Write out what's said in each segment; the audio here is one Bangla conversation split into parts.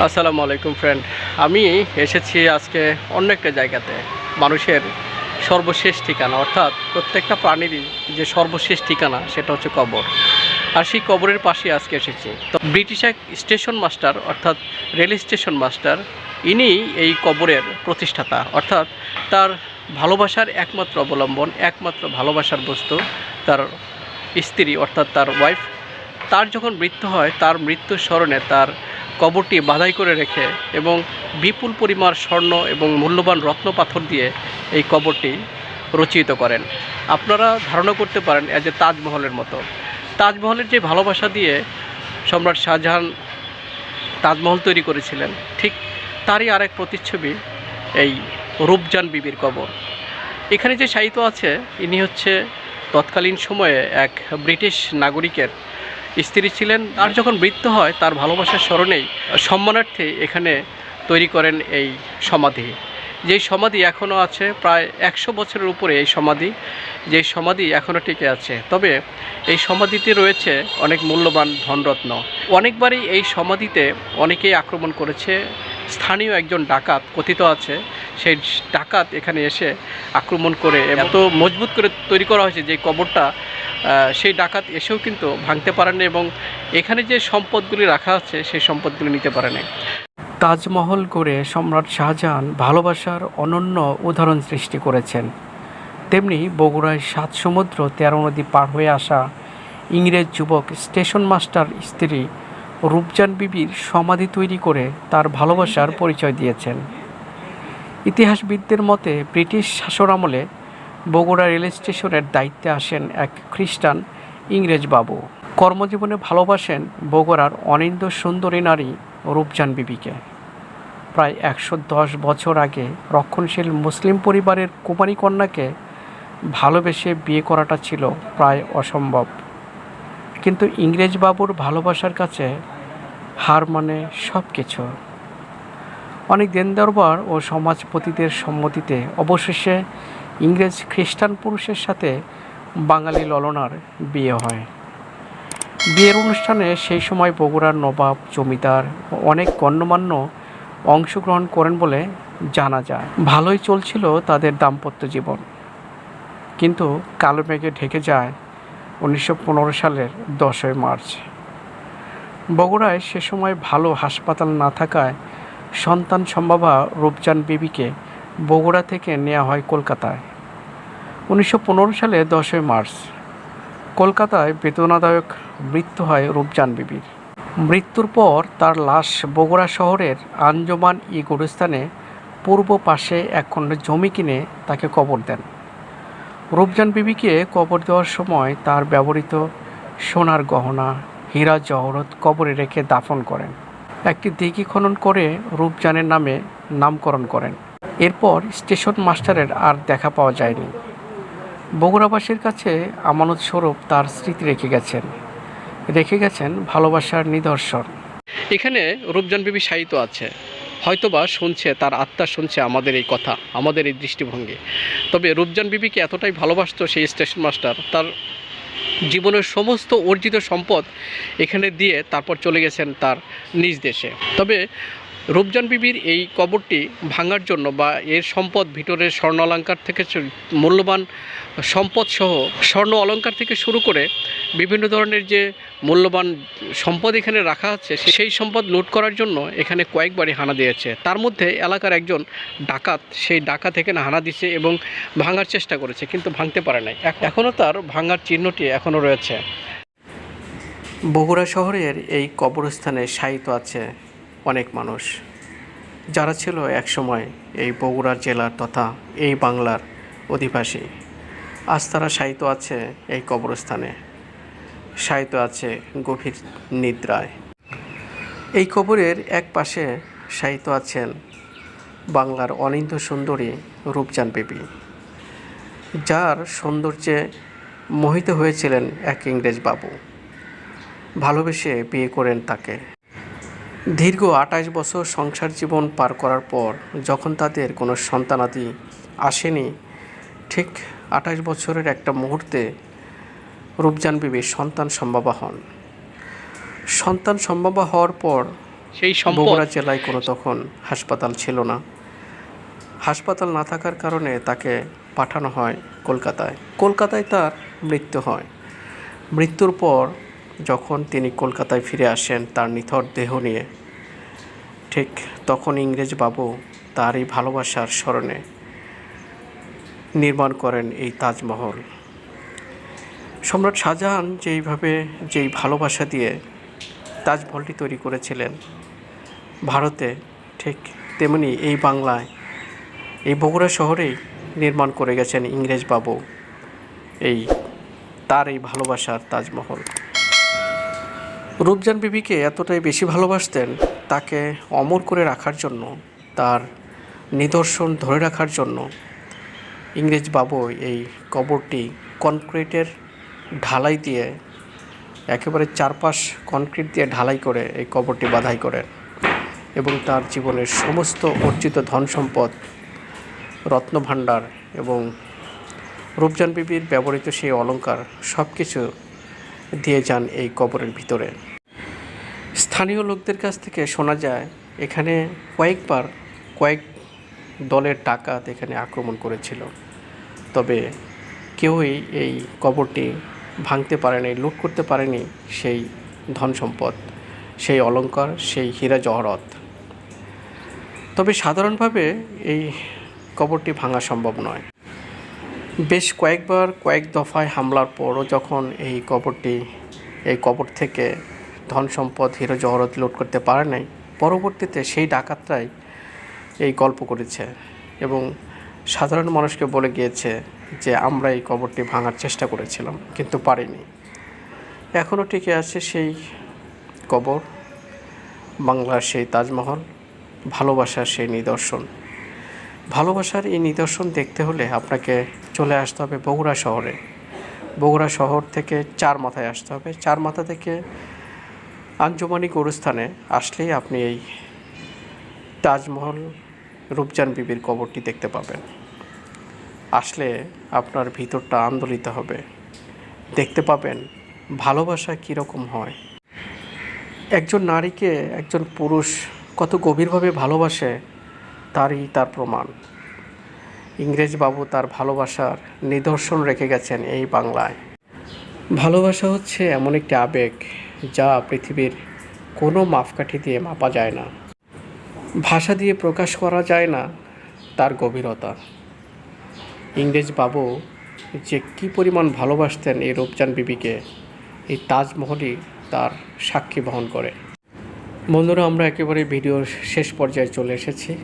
আসসালামু আলাইকুম ফ্রেন্ড আমি এসেছি আজকে অন্য একটা জায়গাতে। মানুষের সর্বশেষ ঠিকানা, অর্থাৎ প্রত্যেকটা প্রাণীরই যে সর্বশেষ ঠিকানা, সেটা হচ্ছে কবর। আর সেই কবরের পাশে আজকে এসেছি। তো ব্রিটিশ এক স্টেশন মাস্টার অর্থাৎ রেল স্টেশন মাস্টার ইনি এই কবরের প্রতিষ্ঠাতা। অর্থাৎ তার ভালোবাসার একমাত্র অবলম্বন, একমাত্র ভালোবাসার বস্তু তার স্ত্রী, অর্থাৎ তার ওয়াইফ তার যখন মৃত্যু হয়, তার মৃত্যুর স্মরণে তার কবরটি বাধাই করে রেখে এবং বিপুল পরিমাণ স্বর্ণ এবং মূল্যবান রত্ন পাথর দিয়ে এই কবরটি রচিত করেন। আপনারা ধারণা করতে পারেন এজ এ তাজমহলের মতো। তাজমহলের যে ভালোবাসা দিয়ে সম্রাট শাহজাহান তাজমহল তৈরি করেছিলেন, ঠিক তারই আরেক প্রতিচ্ছবি এই রূপজান বিবির কবর। এখানে যে সাহিত্য আছে, ইনি হচ্ছে তৎকালীন সময়ে এক ব্রিটিশ নাগরিকের স্ত্রী ছিলেন তার যখন মৃত্যু হয় তার ভালোবাসার স্মরণেই সম্মানার্থে এখানে তৈরি করেন এই সমাধি। যেই সমাধি এখনও আছে, প্রায় একশো বছরের উপরে এই সমাধি, যেই সমাধি এখনও টিকে আছে। তবে এই সমাধিতে রয়েছে অনেক মূল্যবান ধনরত্ন। অনেকবারই এই সমাধিতে অনেকেই আক্রমণ করেছে। স্থানীয় একজন ডাকাত কথিত আছে, সেই ডাকাত এখানে এসে আক্রমণ করে এত মজবুত করে তৈরি করা হয়েছে যে কবরটা সেই ডাকাত এসেও কিন্তু ভাঙতে পারেনি এবং এখানে যে সম্পদগুলি রাখা আছে সেই সম্পদগুলি নিতে পারেনি তাজমহল করে সম্রাট শাহজাহান ভালোবাসার অনন্য উদাহরণ সৃষ্টি করেছেন। তেমনি বগুড়ায় সাত সমুদ্র তেরো নদী পার হয়ে আসা ইংরেজ যুবক স্টেশন মাস্টার স্ত্রী রূপজান বিবির সমাধি তৈরি করে তার ভালোবাসার পরিচয় দিয়েছেন। ইতিহাসবিদদের মতে ব্রিটিশ শাসন আমলে বগুড়া রেল স্টেশনের দায়িত্বে আসেন এক খ্রিস্টান ইংরেজ বাবু। কর্মজীবনে ভালোবাসেন বগুড়ার অনিন্দ সুন্দরী নারী রূপজান বিবিকে। প্রায় একশো দশ বছর আগে রক্ষণশীল মুসলিম পরিবারের কুমারী কন্যাকে ভালোবেসে বিয়ে করাটা ছিল প্রায় অসম্ভব। কিন্তু ইংরেজ বাবুর ভালোবাসার কাছে হার মানে সব কিছু অনেক দেন দরবার ও সমাজপতিদের সম্মতিতে অবশেষে ইংরেজ খ্রিস্টান পুরুষের সাথে বাঙালি ললনার বিয়ে হয়। বিয়ের অনুষ্ঠানে সেই সময় বগুড়ার নবাব, জমিদার অনেক গণ্যমান্য অংশগ্রহণ করেন বলে জানা যায়। ভালোই চলছিল তাদের দাম্পত্য জীবন। কিন্তু কালো মেঘে ঢেকে যায় উনিশশো পনেরো সালের দশই মার্চ। বগুড়ায় সে সময় ভালো হাসপাতাল না থাকায় সন্তান সম্ভাবা রূপচান বিবিকে বগুড়া থেকে নেওয়া হয় কলকাতায়। উনিশশো পনেরো সালে দশই মার্চ, কলকাতায় বেদনাদায়ক মৃত্যু হয় রূপজান বিবির। মৃত্যুর পর তার লাশ বগুড়া শহরের আঞ্জমান ই গোরস্থানে পূর্ব পাশে এক খণ্ড জমি কিনে তাকে কবর দেন। রূপজান বিবিকে কবর দেওয়ার সময় তার ব্যবহৃত সোনার গহনা, হীরা জহরত কবরে রেখে দাফন করেন। একটি দিঘি খনন করে রূপজানের নামে নামকরণ করেন। এরপর স্টেশন মাস্টারের আর দেখা পাওয়া যায়নি। বগুড়াবাসীর কাছে আমানত স্বরূপ তার স্মৃতি রেখে গেছেন। রেখে গেছেন ভালোবাসার নিদর্শন। এখানে রূপজান বিবি সাহিত্য আছে। হয়তোবা শুনছে, তার আত্মা শুনছে আমাদের এই কথা, আমাদের এই দৃষ্টিভঙ্গি। তবে রূপজান বিবিকে এতটাই ভালোবাসত সেই স্টেশন মাস্টার, তার জীবনের সমস্ত অর্জিত সম্পদ এখানে দিয়ে তারপর চলে গেছেন তার নিজ দেশে। তবে রূপজান বিবির এই কবরটি ভাঙার জন্য বা এর সম্পদ ভিতরের স্বর্ণ অলঙ্কার থেকে মূল্যবান সম্পদ সহ স্বর্ণ অলঙ্কার থেকে শুরু করে বিভিন্ন ধরনের যে মূল্যবান সম্পদ এখানে রাখা আছে সেই সম্পদ লুট করার জন্য এখানে কয়েকবারই হানা দিয়েছে। তার মধ্যে এলাকার একজন ডাকাত, সেই ডাকাত এখানে হানা দিছে এবং ভাঙার চেষ্টা করেছে, কিন্তু ভাঙতে পারে নাই। এখ- এখনও তার ভাঙার চিহ্নটি এখনও রয়েছে। বগুড়া শহরের এই কবরস্থানে শায়িত আছে অনেক মানুষ। যারা ছিল একসময় এই বগুড়া জেলার তথা এই বাংলার অধিবাসী। আজ তারা শায়িত আছে এই কবরস্থানে। শায়িত আছে গভীর নিদ্রায়। এই কবরের এক পাশে শায়িত আছেন বাংলার অনিন্দ সুন্দরী রূপচান বেবী। যার সৌন্দর্যে মোহিত হয়েছিলেন এক ইংরেজ বাবু। ভালোবেসে বিয়ে করেন তাকে। দীর্ঘ আঠাশ বছর সংসার জীবন পার করার পর যখন তাদের কোনো সন্তানাদি আসেনি ঠিক আঠাশ বছরের একটা মুহূর্তে রূপজান বিবির সন্তান সম্ভাবা হন। সন্তান সম্ভাবা হওয়ার পর সেই বগুড়া জেলায় কোনো তখন হাসপাতাল ছিল না। হাসপাতাল না থাকার কারণে তাকে পাঠানো হয় কলকাতায়। কলকাতায় তার মৃত্যু হয়। মৃত্যুর পর যখন তিনি কলকাতায় ফিরে আসেন তার নিথর দেহ নিয়ে, ঠিক তখন ইংরেজ বাবু তার এই ভালোবাসার স্মরণে নির্মাণ করেন এই তাজমহল। সম্রাট শাহজাহান যেইভাবে যেই ভালোবাসা দিয়ে তাজমহলটি তৈরি করেছিলেন, ভারতে ঠিক তেমনি এই বাংলায়, এই বগুড়া শহরেই নির্মাণ করে গেছেন ইংরেজ বাবু এই তার এই ভালোবাসার তাজমহল। রূপজান বিবিকে এতটাই বেশি ভালোবাসতেন তাকে অমর করে রাখার জন্য, তার নিদর্শন ধরে রাখার জন্য ইংরেজ বাবু এই কবরটি কনক্রিটের ঢালাই দিয়ে একেবারে চারপাশ কনক্রিট দিয়ে ঢালাই করে এই কবরটি বাধাই করেন এবং তার জীবনের সমস্ত অর্জিত ধন সম্পদ, রত্নভাণ্ডার এবং রূপজান বিবির ব্যবহৃত সেই অলংকার সব কিছু দিয়ে যান এই কবরের ভিতরে। স্থানীয় লোকদের কাছ থেকে শোনা যায়, এখানে কয়েকবার কয়েক দলের ডাকাত এখানে আক্রমণ করেছিল। তবে কেউই এই কবরটি ভাঙতে পারেনি, লুট করতে পারেনি সেই ধন সম্পদ, সেই অলঙ্কার সেই হীরা জহরত। তবে সাধারণভাবে এই কবরটি ভাঙা সম্ভব নয়। বেশ কয়েকবার কয়েক দফায় হামলার পরও যখন এই কবরটি, এই কবর থেকে ধন সম্পদ, হিরো জহরত লুট করতে পারে নাই। পরবর্তীতে সেই ডাকাতরাই এই গল্প করেছে এবং সাধারণ মানুষকে বলে গিয়েছে যে, আমরা এই কবরটি ভাঙার চেষ্টা করেছিলাম, কিন্তু পারিনি। এখনও টিকে আছে সেই কবর, বাংলার সেই তাজমহল, ভালোবাসার সেই নিদর্শন। ভালোবাসার এই নিদর্শন দেখতে হলে আপনাকে চলে আসতে হবে বগুড়া শহরে। বগুড়া শহর থেকে চার মাথায় আসতে হবে। চার মাথা থেকে আঞ্জুমানি গোরস্থানে আসলেই আপনি এই তাজমহল রূপজান বিবির কবরটি দেখতে পাবেন। আসলে আপনার ভিতরটা আন্দোলিত হবে। দেখতে পাবেন ভালোবাসা কীরকম হয়। একজন নারীকে একজন পুরুষ কত গভীরভাবে ভালোবাসে তারই তার প্রমাণ। ইংরেজ বাবু তার ভালোবাসার নিদর্শন রেখে গেছেন এই বাংলায়। ভালোবাসা হচ্ছে এমন একটি আবেগ যা পৃথিবীর কোনো মাপকাঠি দিয়ে মাপা যায় না। ভাষা দিয়ে প্রকাশ করা যায় না তার গভীরতা। ইংরেজ বাবু যে কী পরিমাণ ভালোবাসতেন এই রূপচান বিবিকে, এই তাজমহলই তার সাক্ষী বহন করে। বন্ধুরা, আমরা একেবারে ভিডিওর শেষ পর্যায়ে চলে এসেছি।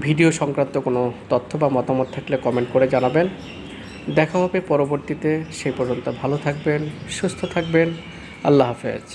ভিডিও সংক্রান্ত কোনো তথ্য বা মতামত থাকলে কমেন্ট করে জানাবেন। দেখা হবে পরবর্তীতে। সেই পর্যন্ত ভালো থাকবেন, সুস্থ থাকবেন। আল্লাহ হাফেজ।